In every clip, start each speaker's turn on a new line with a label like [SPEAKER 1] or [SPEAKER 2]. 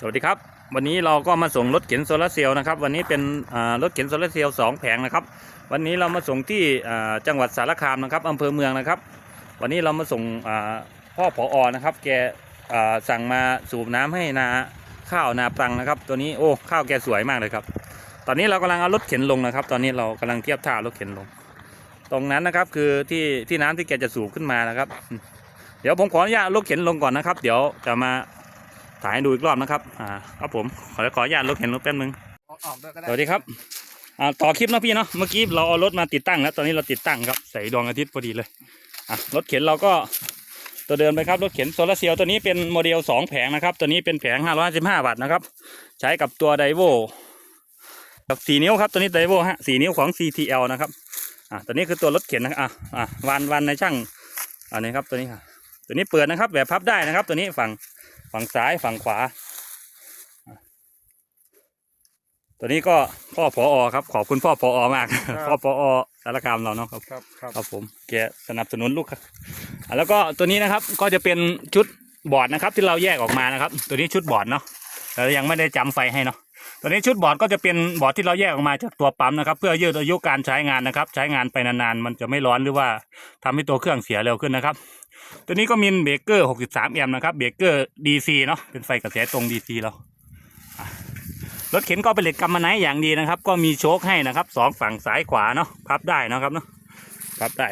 [SPEAKER 1] สวัสดีครับ วันนี้เราก็มาส่งรถเข็นโซลาร์เซลล์นะครับ วันนี้เป็นรถเข็นโซลาร์เซลล์สองแผงนะครับ วันนี้เรามาส่งที่จังหวัดสารคามนะครับอำเภอเมืองนะครับ วันนี้เรามาส่งพ่อผออนะครับ แกสั่งมาสูบน้ำให้นาข้าวนาปรังนะครับ ตัวนี้โอ้ข้าวแกสวยมากเลยครับ ตอนนี้เรากำลังเอารถเข็นลงนะครับ ตอนนี้เรากำลังเทียบท่ารถเข็นลง ตรงนั้นนะครับคือที่ที่น้ำที่แกจะสูบขึ้นมานะครับ เดี๋ยวผมขออนุญาตรถเข็นลงก่อนนะครับ เดี๋ยวจะมา ถ่ายให้ดูอีกรอบนะครับ อ่า ครับผม ขอขออนุญาตรถเข็นรถแป๊บนึง
[SPEAKER 2] ออกออกด้วยก็ได้
[SPEAKER 1] สวัสดีครับ อ่า ต่อคลิปเนาะพี่เนาะ เมื่อกี้เราเอารถมาติดตั้งแล้ว ตอนนี้เราติดตั้งครับ ใส่ดวงอาทิตย์พอดีเลย อะ รถเข็นเราก็ตัวเดินไปครับ รถเข็นโซลาร์เซลล์ตัวนี้เป็นโมเดลสองแผงนะครับ ตัวนี้เป็นแผง 555 วัตต์นะครับ ใช้กับตัวไดโวกับ4นิ้วครับ ตัวนี้ไดโวฮะ4นิ้วของ CTL นะครับ อะตัวนี้คือตัวรถเข็นนะครับอะ อะวันวันในช่างอันนี้ครับตัวนี้ค่ะ ตัวนี้เปิดนะครับแบบพับได้นะครับ ตัวนี้ฝั่ง ฝั่งซ้ายฝั่งขวา ตัวนี้ก็พ่อพออครับ ขอบคุณพ่อพออมาก พ่อพออสารคามเราเนาะครับ
[SPEAKER 2] ครับครับ
[SPEAKER 1] ครับผมแกสนับสนุนลูกครับอะแล้วก็ตัวนี้นะครับก็จะเป็นชุดบอร์ดนะครับ ที่เราแยกออกมานะครับ ตัวนี้ชุดบอร์ดเนาะแต่ยังไม่ได้จำไฟให้เนาะตัวนี้ชุดบอร์ดก็จะเป็นบอร์ดที่เราแยกออกมาจากตัวปั๊มนะครับ เพื่อยืดอายุการใช้งานนะครับ ใช้งานไปนานๆมันจะไม่ร้อนหรือว่าทำให้ตัวเครื่องเสียเร็วขึ้นนะครับ ตัวนี้ก็มีเบรกเกอร์ 63 แอมป์นะครับ เบรกเกอร์ DC เนาะเป็นไฟกระแสตรง DC เรารถเข็นก็เป็นเหล็กกำมะไนท์อย่างดีนะครับ ก็มีโชคให้นะครับสองฝั่งซ้ายขวาเนาะพับได้นะครับเนาะพับได้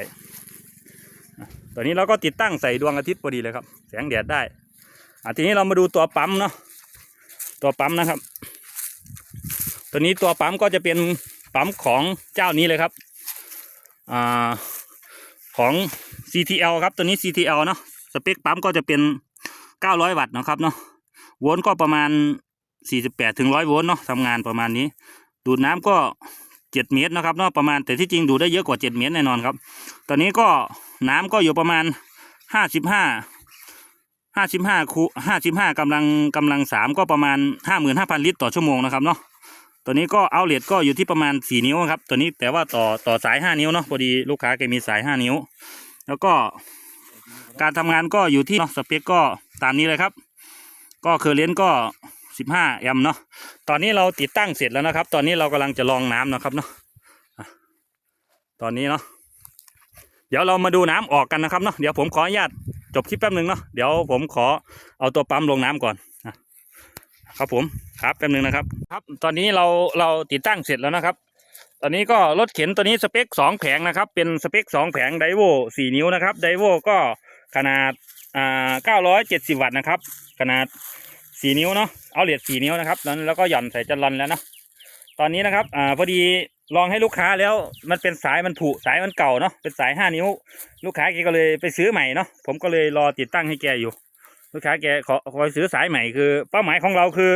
[SPEAKER 1] ตัวนี้เราก็ติดตั้งใส่ดวงอาทิตย์พอดีเลยครับ แสงแดดได้อะทีนี้เรามาดูตัวปั๊มเนาะตัวปั๊มนะครับ ตัวนี้ตัวปั๊มก็จะเป็นปั๊มของเจ้านี้เลยครับอ่า ของ CTL ครับ ตัวนี้ CTL เนาะสเปคปั๊มก็จะเป็น 900 วัตต์นะครับเนาะโวลต์ก็ประมาณ 48ถึง100 โวลต์เนาะทำงานประมาณนี้ ดูดน้ำก็ 7 เมตรนะครับเนาะประมาณแต่ที่จริงดูได้เยอะกว่า 7 เมตรแน่นอนครับ ตอนนี้ก็น้ำก็อยู่ประมาณ 55 55คู55กำลังกำลัง3ก็ประมาณ55,000ลิตรต่อชั่วโมงนะครับเนาะ ตัวนี้ก็เอาเลทก็อยู่ที่ประมาณ4นิ้วครับ ตัวนี้แต่ว่าต่อต่อสาย5นิ้วเนาะพอดีลูกค้าแกมีสาย5นิ้ว แล้วก็การทำงานก็อยู่ที่เนาะสเปคก็ตามนี้เลยครับ ก็เคอร์เรนต์ก็15แอมเนาะตอนนี้เราติดตั้งเสร็จแล้วนะครับ ตอนนี้เรากำลังจะลองน้ำนะครับเนาะตอนนี้เนาะเดี๋ยวเรามาดูน้ำออกกันนะครับเนาะเดี๋ยวผมขออนุญาตจบคลิปแป๊บหนึ่งเนาะเดี๋ยวผมขอเอาตัวปั๊มลงน้ำก่อน ครับผมครับแป๊บหนึ่งนะครับ ครับ ตอนนี้เราเราติดตั้งเสร็จแล้วนะครับ ตอนนี้ก็รถเข็นตัวนี้สเปคสองแผงนะครับ เป็นสเปคสองแผงไดโวสี่นิ้วนะครับไดโวก็ขนาดอ่าเก้าร้อยเจ็ดสิบวัตต์นะครับ ขนาดสี่นิ้วเนาะเอาเหรียญสี่นิ้วนะครับแล้วแล้วก็หย่อนใส่จันรอนแล้วนะตอนนี้นะครับอ่าพอดีลองให้ลูกค้าแล้วมันเป็นสายมันผุสายมันเก่าเนาะเป็นสายห้านิ้ว ลูกค้าแกก็เลยไปซื้อใหม่เนาะผมก็เลยรอติดตั้งให้แกอยู่ ลูกค้าแกขอขอซื้อสายใหม่คือ เป้าหมายของเราคือ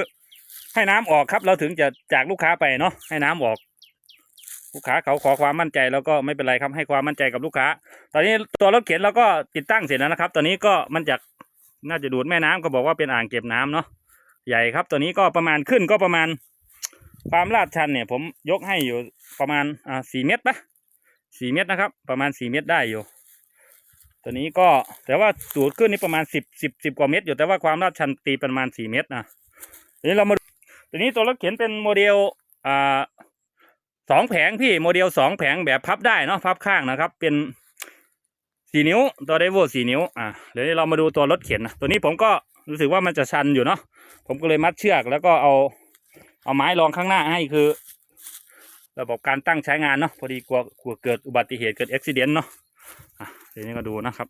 [SPEAKER 1] ให้น้ำออกครับ เราถึงจะจากลูกค้าไปเนาะให้น้ำออก ลูกค้าเขาขอความมั่นใจแล้วก็ไม่เป็นไรครับให้ความมั่นใจกับลูกค้า ตอนนี้ตัวรถเข็นเราก็ติดตั้งเสร็จแล้วนะครับ ตอนนี้ก็มันจากน่าจะดูดแม่น้ำก็บอกว่าเป็นอ่างเก็บน้ำเนาะใหญ่ครับ ตัวนี้ก็ประมาณขึ้นก็ประมาณ ความลาดชันเนี่ย ผมยกให้อยู่ประมาณอ่าสี่เมตรปะสี่เมตรนะครับ ประมาณสี่เมตรได้อยู่ ตัวนี้ก็แต่ว่าสูดขึ้นนี่ประมาณสิบสิบสิบกว่าเมตร อยู่แต่ว่าความลาดชันตีประมาณสี่เมตรนะทีนี้เรามาตัวนี้ตัวรถเข็นเป็นโมเดลอ่าสองแผงพี่โมเดลสองแผงแบบพับได้เนาะพับข้างนะครับ เป็นสี่นิ้วตัวไดโวสี่นิ้วอะเดี๋ยวเรามาดูตัวรถเข็นนะตัวนี้ผมก็รู้สึกว่ามันจะชันอยู่เนาะผมก็เลยมัดเชือกแล้วก็เอาเอาไม้รองข้างหน้าให้คือ ระบบการตั้งใช้งานเนาะพอดีกลัวกลัวเกิดอุบัติเหตุเกิดอุบิเหตุเนาะ ทีนี้ก็ดูนะครับ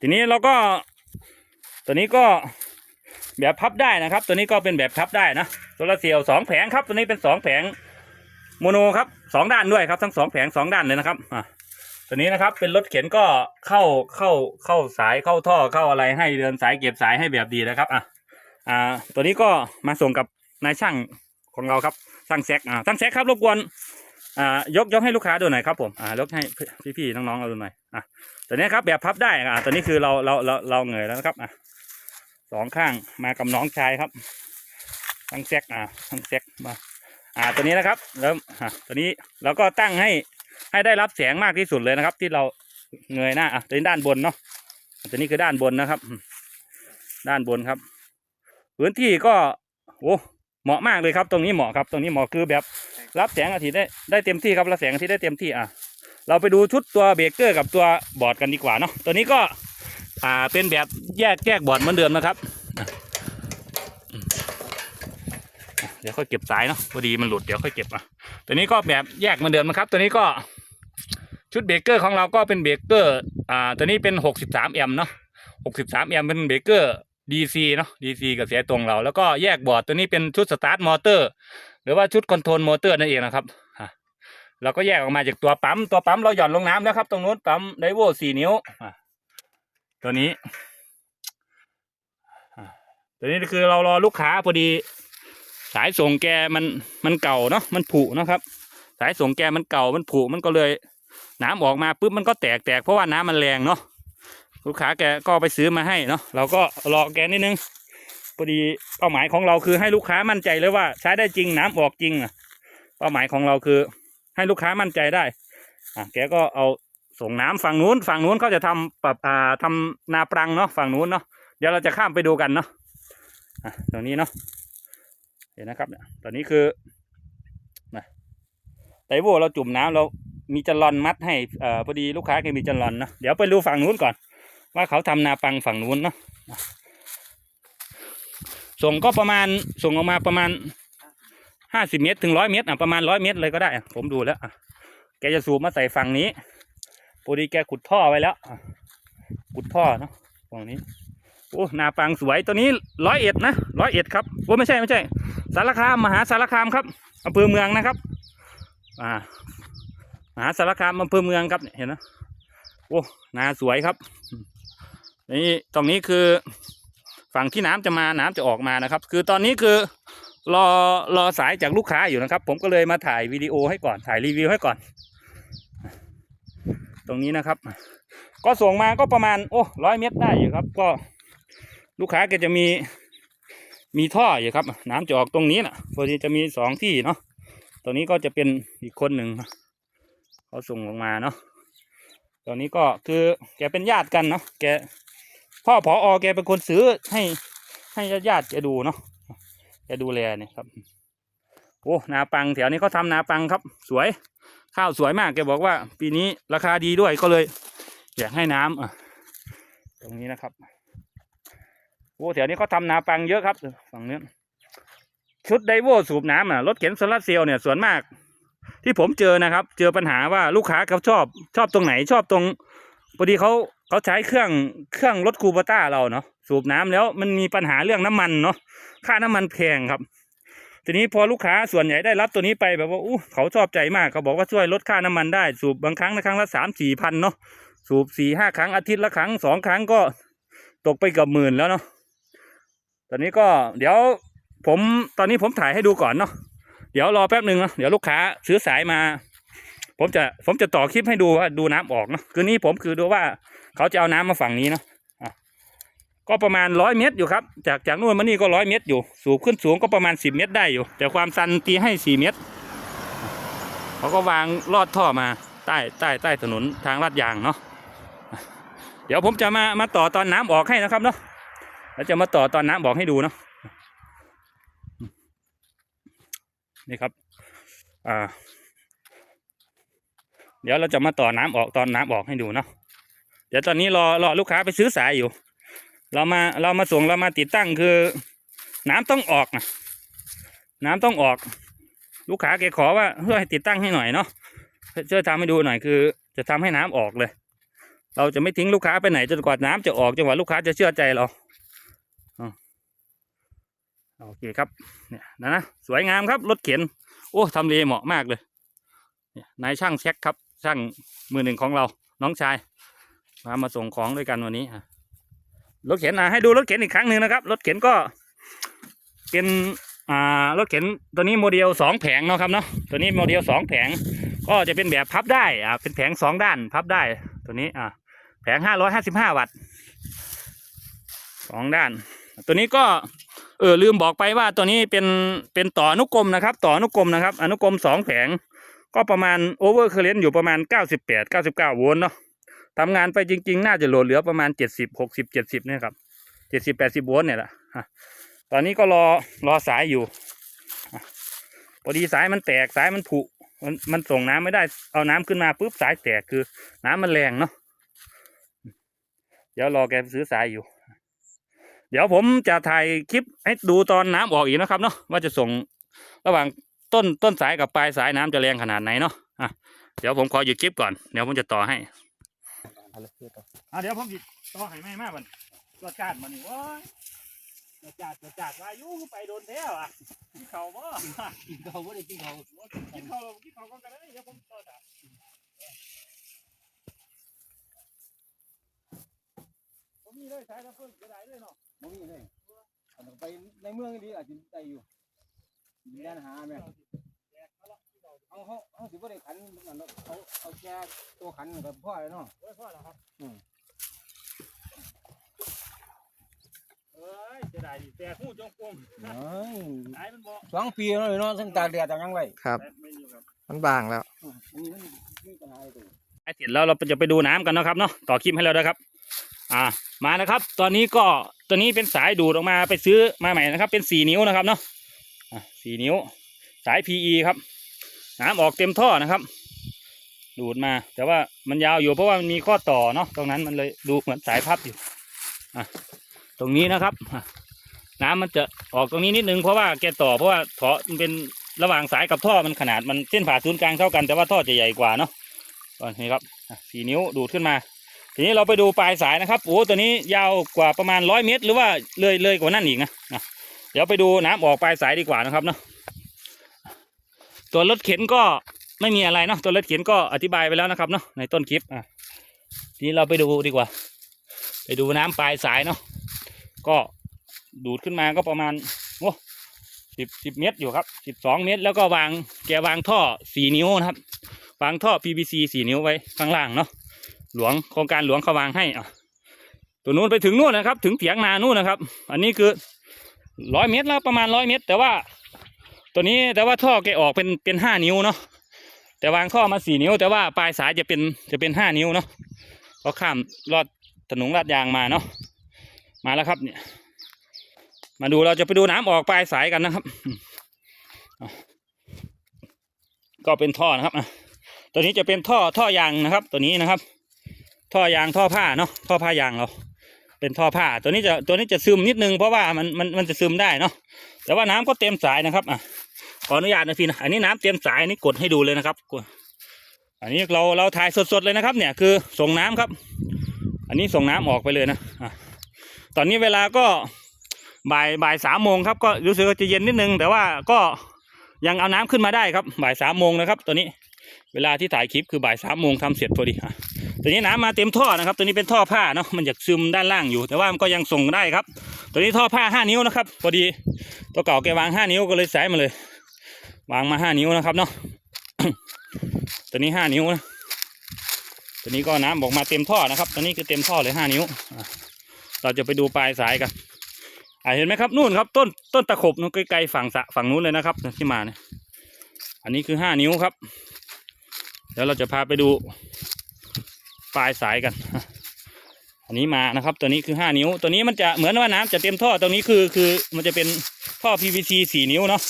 [SPEAKER 1] ทีนี้เราก็ตัวนี้ก็แบบพับได้นะครับ ตัวนี้ก็เป็นแบบพับได้นะโซลาร์เซลล์สองแผงครับ ตัวนี้เป็นสองแผงโมโนครับสองด้านด้วยครับ ทั้งสองแผงสองด้านเลยนะครับอะตัวนี้นะครับเป็นรถเข็นก็เข้าเข้าเข้าสายเข้าท่อเข้าอะไรให้เดินสายเก็บสายให้แบบดีนะครับอะอ่า ตัวนี้ก็มาส่งกับนายช่างของเราครับช่างแซกอ่าช่างแซกครับรบกวน อ่ายกยกให้ลูกค้าดูหน่อยครับผมอ่ายกให้พี่ๆน้องๆเราดูหน่อยอะตัวนี้ครับแบบพับได้อะตัวนี้คือเราเราเราเราเหนื่อยแล้วนะครับอะสองข้างมากับน้องชายครับช่างแซกอะช่างแซกมาอ่าตัวนี้นะครับแล้วอ่าตัวนี้เราก็ตั้งให้ให้ได้รับแสงมากที่สุดเลยนะครับ ที่เราเงยหน้าอะตัวนี้ด้านบนเนาะตัวนี้คือด้านบนนะครับ ด้านบนครับ พื้นที่ก็โอ้ เหมาะมากเลยครับ ตรงนี้เหมาะครับ ตรงนี้เหมาะคือแบบรับแสงอาทิตย์ได้ได้เต็มที่ครับรับแสงอาทิตย์ได้เต็มที่อะเราไปดูชุดตัวเบรกเกอร์กับตัวบอร์ดกันดีกว่าเนาะตัวนี้ก็อ่าเป็นแบบแยกแยกบอร์ดเหมือนเดิมนะครับอะอืมอะเดี๋ยวค่อยเก็บสายเนาะพอดีมันหลุดเดี๋ยวค่อยเก็บอะตัวนี้ก็แบบแยกเหมือนเดิมนะครับ ตัวนี้ก็ชุดเบรกเกอร์ของเราก็เป็นเบรกเกอร์อ่าตัวนี้เป็น 63แอมป์เนาะ63แอมป์เป็นเบรกเกอร์ DC เนาะ DC กับเสียตรงเรา แล้วก็แยกบอร์ดตัวนี้เป็นชุดสตาร์ทมอเตอร์ หรือว่าชุดคอนโทรลมอเตอร์นั่นเองนะครับอะเราก็แยกออกมาจากตัวปั๊ม ตัวปั๊มเราหย่อนลงน้ำแล้วครับ ตรงนู้นปั๊มไดโว4นิ้วอะตัวนี้ ตัวนี้คือเรารอลูกค้าพอดี สายส่งแกมันมันเก่าเนาะ มันผุนะครับ สายส่งแกมันเก่า มันผุ มันก็เลย น้ำออกมาปุ๊บมันก็แตกแตกเพราะว่าน้ำมันแรงเนาะ ลูกค้าแกก็ไปซื้อมาให้เนาะเราก็รอแกนิดนึงพอดีเป้าหมายของเราคือให้ลูกค้ามั่นใจเลยว่าใช้ได้จริงน้ำออกจริงอะเป้าหมายของเราคือ ให้ลูกค้ามั่นใจได้อะแกก็เอาส่งน้ำฝั่งนู้น ฝั่งนู้นเขาจะทำปรับอ่าทำนาปรังเนาะฝั่งนู้นเนาะเดี๋ยวเราจะข้ามไปดูกันเนาะอะตรงนี้เนาะเห็นนะครับเนี่ยตอนนี้คือนะไตโวเราจุ่มน้ำเรามีจันลอนมัดให้อ่อพอดีลูกค้าแกมีจันลอนเนาะเดี๋ยวไปดูฝั่งนู้นก่อน ว่าเขาทำนาปังฝั่งนู้นเนาะส่งก็ประมาณส่งออกมาประมาณห้าสิบเมตรถึงร้อยเมตรอะประมาณร้อยเมตรเลยก็ได้ผมดูแล้วอะแกจะสูบมาใส่ฝั่งนี้พอดีแกขุดท่อไว้แล้วขุดท่อเนาะฝั่งนี้โอ้นาปังสวยตัวนี้ร้อยเอ็ดนะร้อยเอ็ดครับโอ้ไม่ใช่ไม่ใช่ สารคามมหาสารคามครับอำเภอเมืองนะครับ อ่ามหาสารคามอำเภอเมืองครับเนี่ยเห็นนะโอ้นาสวยครับ นี่ตรงนี้คือฝั่งที่น้ำจะมาน้ำจะออกมานะครับ คือตอนนี้คือรอรอสายจากลูกค้าอยู่นะครับ ผมก็เลยมาถ่ายวิดีโอให้ก่อนถ่ายรีวิวให้ก่อน ตรงนี้นะครับ ก็ส่งมาก็ประมาณโอ้ร้อยเมตรได้อยู่ครับ ก็ลูกค้าก็จะมีมีท่ออยู่ครับ น้ำจะออกตรงนี้นะพอดีจะมีสองที่เนาะตรงนี้ก็จะเป็นอีกคนหนึ่งเขาส่งลงมาเนาะตอนนี้ก็คือแกเป็นญาติกันเนาะแก พ่อผออแกเป็นคนซื้อให้ให้ญาติญาติๆแกดูเนาะแกดูแลเนี่ยครับ โอ้นาปังแถวนี้เขาทำนาปังครับ สวย ข้าวสวยมากแกบอกว่า ปีนี้ราคาดีด้วยก็เลยอยากให้น้ำอะตรงนี้นะครับโอ้แถวนี้เขาทำนาปังเยอะครับฝั่งนี้ชุดไดโวสูบน้ำอะรถเข็นโซลาร์เซลล์เนี่ยส่วนมาก ที่ผมเจอนะครับ เจอปัญหาว่าลูกค้าเขาชอบชอบตรงไหนชอบตรงพอดีเขา เขาใช้เครื่องเครื่องรถคูปต้าเราเนาะสูบน้ำแล้วมันมีปัญหาเรื่องน้ำมันเนาะค่าน้ำมันแพงครับ ทีนี้พอลูกค้าส่วนใหญ่ได้รับตัวนี้ไปแบบว่าอู้เขาชอบใจมากเขาบอกว่าช่วยลดค่าน้ำมันได้สูบบางครั้งนะครั้งละสามสี่พันเนาะสูบสี่ห้าครั้งอาทิตย์ละครั้งสองครั้งก็ตกไปเกับหมื่นแล้วเนาะตอนนี้ก็เดี๋ยวผมตอนนี้ผมถ่ายให้ดูก่อนเนาะเดี๋ยวรอแป๊บหนึ่งนะเดี๋ยวลูกค้าซื้อสายมา ผมจะผมจะต่อคลิปให้ดูว่าดูน้ำออกเนาะคือนี้ผมคือดูว่า เขาจะเอาน้ำมาฝั่งนี้เนาะก็ประมาณร้อยเมตรอยู่ครับ จากจากนู่นมานี่ก็ร้อยเมตรอยู่ สูบขึ้นสูงก็ประมาณสิบเมตรได้อยู่ แต่ความซันตีให้สี่เมตร เขาก็วางลอดท่อมาใต้ใต้ใต้ถนนทางลาดยางเนาะ เดี๋ยวผมจะมามาต่อตอนน้ำออกให้นะครับเนาะ แล้วจะมาต่อตอนน้ำออกให้ดูเนาะ นี่ครับ อ่า เดี๋ยวเราจะมาต่อน้ำออกตอนน้ำออกให้ดูเนาะ เดี๋ยวตอนนี้รอรอลูกค้าไปซื้อสายอยู่ เรามาเรามาส่งเรามาติดตั้งคือ น้ำต้องออกนะน้ำต้องออก ลูกค้าแกขอว่าเพื่อให้ติดตั้งให้หน่อยเนาะช่วยทำให้ดูหน่อยคือ จะทำให้น้ำออกเลย เราจะไม่ทิ้งลูกค้าไปไหนจนกว่าน้ำจะออกจนกว่าลูกค้าจะเชื่อใจเราโอเคครับเนี่ยนะนะสวยงามครับรถเข็น โอ้ทำเลเหมาะมากเลย เนี่ยนายช่างแช็คครับ ช่างมือหนึ่งของเราน้องชาย มามาส่งของด้วยกันวันนี้อะรถเข็นอะให้ดูรถเข็นอีกครั้งหนึ่งนะครับ รถเข็นก็ เป็นอ่ารถเข็นตัวนี้โมเดลสองแผงเนาะครับเนาะตัวนี้โมเดลสองแผง ก็จะเป็นแบบพับได้อ่าเป็นแผงสองด้านพับได้ ตัวนี้อ่าแผงห้าร้อยห้าสิบห้าวัตต์สองด้าน ตัวนี้ก็เออลืมบอกไปว่าตัวนี้เป็นเป็นต่ออนุกรมนะครับ ต่ออนุกรมนะครับ อนุกรมสองแผง ก็ประมาณโอเวอร์เคอร์เรนต์อยู่ประมาณเก้าสิบแปดเก้าสิบเก้าโวลต์เนาะ ทำงานไปจริง ๆ น่าจะโหลดเหลือประมาณเจ็ดสิบหกสิบเจ็ดสิบเนี่ยครับเจ็ดสิบแปดสิบโวลต์เนี่ยแหละฮะตอนนี้ก็รอรอสายอยู่พอดีสายมันแตกสายมันผุมันมันส่งน้ำไม่ได้เอาน้ำขึ้นมาปุ๊บสายแตกคือน้ำมันแรงเนาะเดี๋ยวรอแกซื้อสายอยู่ เดี๋ยวผมจะถ่ายคลิปให้ดูตอนน้ำออกอีกนะครับเนาะว่าจะส่งระหว่างต้นต้นสายกับปลายสายน้ำจะแรงขนาดไหนเนาะอะเดี๋ยวผมขอหยุดคลิปก่อนเดี๋ยวผมจะต่อให้ อะเดี๋ยวผมหยิบต่อให้แม่มากมันตัวจาดมันนี่โว้ยตัวจาดตัวจาดว่าอยุ่ไปโดนแท้ว่ะกินเขาบ่
[SPEAKER 2] กินเขาไม่ได้กินเขา
[SPEAKER 1] กินเขากินเขาก็กันได้เดี๋ยวผมต่อจาดผมมีเลยสายแล้วเพิ่งจะได้เลยเนาะ
[SPEAKER 2] ไม่มีเลยเอาไปในเมืองดีอาจจะได้อยู่ดินแดนหาแม่ เอาเขาเขาถือว่าได้ขันนั่นเนาะเขาเอาแค่ตัวขันกับพ่อเลยเนาะ
[SPEAKER 1] โอ้ยพ่อแล้วครับ
[SPEAKER 2] อืม
[SPEAKER 1] เอ้ยจะได้ดิแต่หูจงกลม
[SPEAKER 2] เฮ้ย
[SPEAKER 1] สายมันบ่
[SPEAKER 2] สองปีแล้วเนาะทั้งตากแดดต่างยังไง
[SPEAKER 3] ครับ
[SPEAKER 1] แต่ไม่อยู่ครับ
[SPEAKER 3] มันบางแล้ว
[SPEAKER 2] อันนี้มันมีปัญหาอะไรตัว
[SPEAKER 1] ไอเสร็จแล้วเราจะไปดูน้ำกันนะครับเนาะต่อคลิปให้เราด้วยครับ อ่ามานะครับ ตอนนี้ก็ตัวนี้เป็นสายดูดออกมาไปซื้อมาใหม่นะครับ เป็นสี่นิ้วนะครับเนาะอะสี่นิ้ว สาย PE ครับ น้ำออกเต็มท่อนะครับ ดูดมา แต่ว่ามันยาวอยู่เพราะว่ามันมีข้อต่อเนาะตรงนั้นมันเลยดูเหมือนสายพับอยู่อะตรงนี้นะครับ น้ำมันจะออกตรงนี้นิดนึงเพราะว่าแกต่อเพราะว่าท่อมันเป็นระหว่างสายกับท่อมันขนาดมันเส้นผ่าศูนย์กลางเท่ากันแต่ว่าท่อจะใหญ่กว่าเนาะตอนนี้ครับสี่นิ้วดูดขึ้นมา ทีนี้เราไปดูปลายสายนะครับโอ้ตัวนี้ยาวกว่าประมาณร้อยเมตร หรือว่าเลยเลยกว่านั่นอีกนะนะเดี๋ยวไปดูน้ำออกปลายสายดีกว่านะครับเนาะ ตัวรถเข็นก็ไม่มีอะไรเนาะตัวรถเข็นก็อธิบายไปแล้วนะครับเนาะในต้นคลิปอะทีนี้เราไปดูดีกว่า ไปดูน้ำปลายสายเนาะก็ดูดขึ้นมาก็ประมาณโอ้สิบสิบเมตรอยู่ครับสิบสองเมตร แล้วก็วางแกวางท่อสี่นิ้วนะครับ วางท่อ PVC สี่นิ้วไว้ข้างล่างเนาะหลวงโครงการหลวงเขาวางให้อะตัวนู้นไปถึงนู่นนะครับ ถึงเถียงนานู่นนะครับ อันนี้คือร้อยเมตรแล้วประมาณร้อยเมตร แต่ว่า ตัวนี้แต่ว่าท่อแกออกเป็นเป็นห้านิ้วเนาะแต่วางท่อมาสี่นิ้ว แต่ว่าปลายสายจะเป็นจะเป็นห้านิ้วเนาะก็ข้ามลอดถนนลาดยางมาเนาะมาแล้วครับเนี่ย มาดูเราจะไปดูน้ำออกปลายสายกันนะครับ ก็เป็นท่อนะครับอะตัวนี้จะเป็นท่อท่อยางนะครับ ตัวนี้นะครับ ท่อยางท่อผ้าเนาะท่อผ้ายางเรา เป็นท่อผ้า ตัวนี้จะตัวนี้จะซึมนิดนึงเพราะว่ามันมันมันจะซึมได้เนาะแต่ว่าน้ำก็เต็มสายนะครับอะ ขออนุญาตนะพี่นะอันนี้น้ำเต็มสายอันนี้กดให้ดูเลยนะครับอันนี้เราเราถ่ายสดๆเลยนะครับ เนี่ยคือส่งน้ำครับ อันนี้ส่งน้ำออกไปเลยนะตอนนี้เวลาก็บ่ายบ่ายสามโมงครับก็รู้สึกว่าจะเย็นนิดนึง แต่ว่าก็ยังเอาน้ำขึ้นมาได้ครับ บ่ายสามโมงนะครับตัวนี้เวลาที่ถ่ายคลิปคือบ่ายสามโมงทำเสร็จพอดีอะตัวนี้น้ำมาเต็มท่อนะครับ ตัวนี้เป็นท่อผ้าเนาะมันจะซึมด้านล่างอยู่ แต่ว่ามันก็ยังส่งได้ครับ ตัวนี้ท่อผ้าห้านิ้วนะครับ พอดีตัวเก่าแกวางห้านิ้วก็เลยใส่มาเลย วางมาห้านิ้วนะครับเนาะตัวนี้ห้านิ้วนะตัวนี้ก็น้ำบอกมาเต็มท่อนะครับตัวนี้คือเต็มท่อเลยห้านิ้วเราจะไปดูปลายสายกันอะเห็นไหมครับนู่นครับ ต้นต้นตะขบนู่นไกลๆฝั่งสะฝั่งนู้นเลยนะครับที่มาเนี่ยอันนี้คือห้านิ้วครับ เดี๋ยวเราจะพาไปดูปลายสายกัน อันนี้มานะครับ ตัวนี้คือห้านิ้ว ตัวนี้มันจะเหมือนว่าน้ำจะเต็มท่อตรงนี้คือคือมันจะเป็นท่อ PVC สี่นิ้วเนาะ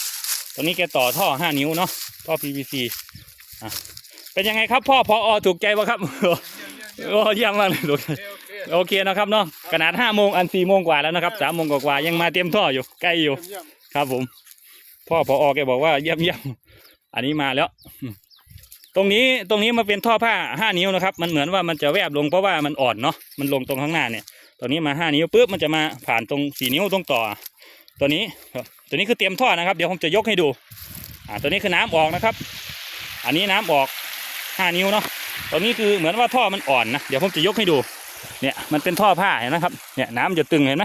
[SPEAKER 1] ตรงนี้แกต่อท่อห้านิ้วเนาะท่อ PVC อะเป็นยังไงครับพ่อพออถูกใจปะครับโอ้เยี่ยมมากเลยถูกใจโอเคนะครับเนาะขนาดห้าโมงอันสี่โมงกว่าแล้วนะครับสามโมงกว่าๆยังมาเตรียมท่ออยู่ใกล้อยู่ ครับผม พ่อพออแกบอกว่าเยี่ยมเยี่ยมอันนี้มาแล้ว ตรงนี้ตรงนี้มาเป็นท่อผ้าห้านิ้วนะครับ มันเหมือนว่ามันจะแวบลงเพราะว่ามันอ่อนเนาะมันลงตรงข้างหน้าเนี่ยตัวนี้มาห้านิ้วปุ๊บมันจะมาผ่านตรงสี่นิ้วตรงต่อ ตัวนี้ ตัวนี้คือเตรียมท่อนะครับ เดี๋ยวผมจะยกให้ดู อ่า ตัวนี้คือน้ำออกนะครับ อันนี้น้ำออกห้านิ้วเนาะตัวนี้คือเหมือนว่าท่อมันอ่อนนะ เดี๋ยวผมจะยกให้ดู เนี่ย มันเป็นท่อผ้าเห็นไหมครับ เนี่ยน้ำจะตึงเห็นไหม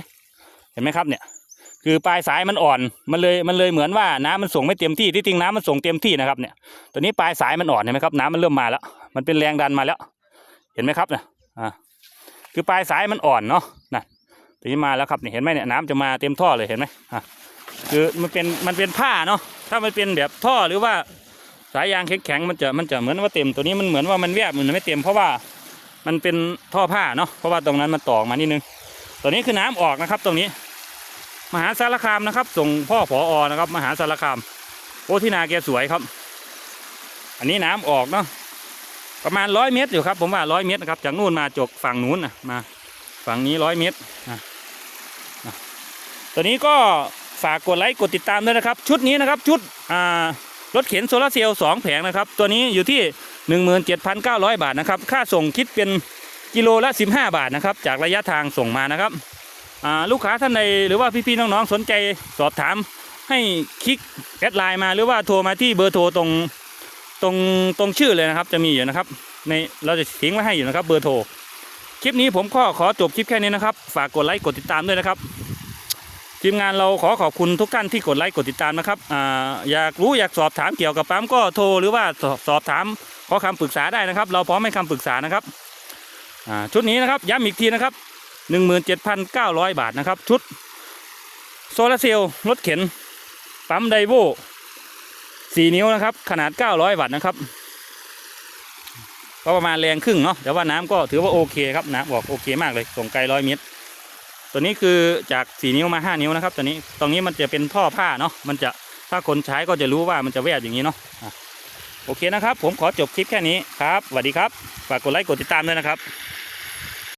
[SPEAKER 1] เห็นไหมครับเนี่ย คือปลายสายมันอ่อน มันเลย มันเลยเหมือนว่าน้ำมันส่งไม่เต็มที่ ที่จริงน้ำมันส่งเต็มที่นะครับ เนี่ย ตัวนี้ปลายสายมันอ่อนเห็นไหมครับ น้ำมันเริ่มมาแล้ว มันเป็นแรงดันมาแล้ว เห็นไหมครับเนี่ย อ่า คือปลายสายมันอ่อนเนาะนะตัวนี้มาแล้วครับเนี่ยเห็นไหมเนี่ยน้ำจะมาเต็มท่อเลยเห็นไหมอะ คือมันเป็นมันเป็นผ้าเนาะถ้ามันเป็นแบบท่อหรือว่าสายยางแข็งๆมันจะมันจะเหมือนว่าเต็มตัวนี้มันเหมือนว่ามันแวบมันไม่เต็มเพราะว่ามันเป็นท่อผ้าเนาะเพราะว่าตรงนั้นมันต่อกมานิดนึงตัวนี้คือน้ำออกนะครับ ตรงนี้ มหาสารคามนะครับ ส่งพ่อผออนะครับ มหาสารคามโอ้ที่นาแกสวยครับ อันนี้น้ำออกเนาะประมาณร้อยเมตรอยู่ครับผมว่าร้อยเมตรนะครับจากนู่นมาจกฝั่งนู้นนะมาฝั่งนี้ร้อยเมตรนะตัวนี้ก็ ฝากกดไลค์กดติดตามด้วยนะครับ ชุดนี้นะครับชุดรถเข็นโซลาร์เซลล์สองแผงนะครับตัวนี้อยู่ที่ 17,900 บาทนะครับค่าส่งคิดเป็นกิโลละ 15 บาทนะครับจากระยะทางส่งมานะครับลูกค้าท่านใดหรือว่าพี่ๆน้องๆสนใจสอบถามให้คลิกแอดไลน์มาหรือว่าโทรมาที่เบอร์โทรตรงตรงตรงชื่อเลยนะครับจะมีอยู่นะครับในเราจะทิ้งไว้ให้อยู่นะครับเบอร์โทรคลิปนี้ผมก็ขอจบคลิปแค่นี้นะครับ ฝากกดไลค์กดติดตามด้วยนะครับ ทีมงานเราขอขอบคุณทุกท่านที่กดไลค์กดติดตามนะครับออยากรู้อยากสอบถามเกี่ยวกับปั๊มก็โทรหรือว่าสอบสอบถามขอคำปรึกษาได้นะครับ เราพร้อมให้คำปรึกษานะครับชุดนี้นะครับย้ำอีกทีนะครับ 17,900 บาทนะครับ ชุดโซลาร์เซลล์รถเข็น ปั๊มไดโว4 นิ้วนะครับ ขนาด 900 วัตต์นะครับก็ประมาณแรงครึ่งเนาะแต่ว่าน้ำก็ถือว่าโอเคครับน้ำบอกโอเคมากเลยส่งไกลร้อยเมตร ตัวนี้คือจากสี่นิ้วมาห้านิ้วนะครับ ตัวนี้ตรงนี้มันจะเป็นท่อผ้าเนาะมันจะถ้าคนใช้ก็จะรู้ว่ามันจะแวบอย่างนี้เนาะโอเคนะครับ ผมขอจบคลิปแค่นี้ครับสวัสดีครับฝากกดไลค์กดติดตามด้วยนะครับ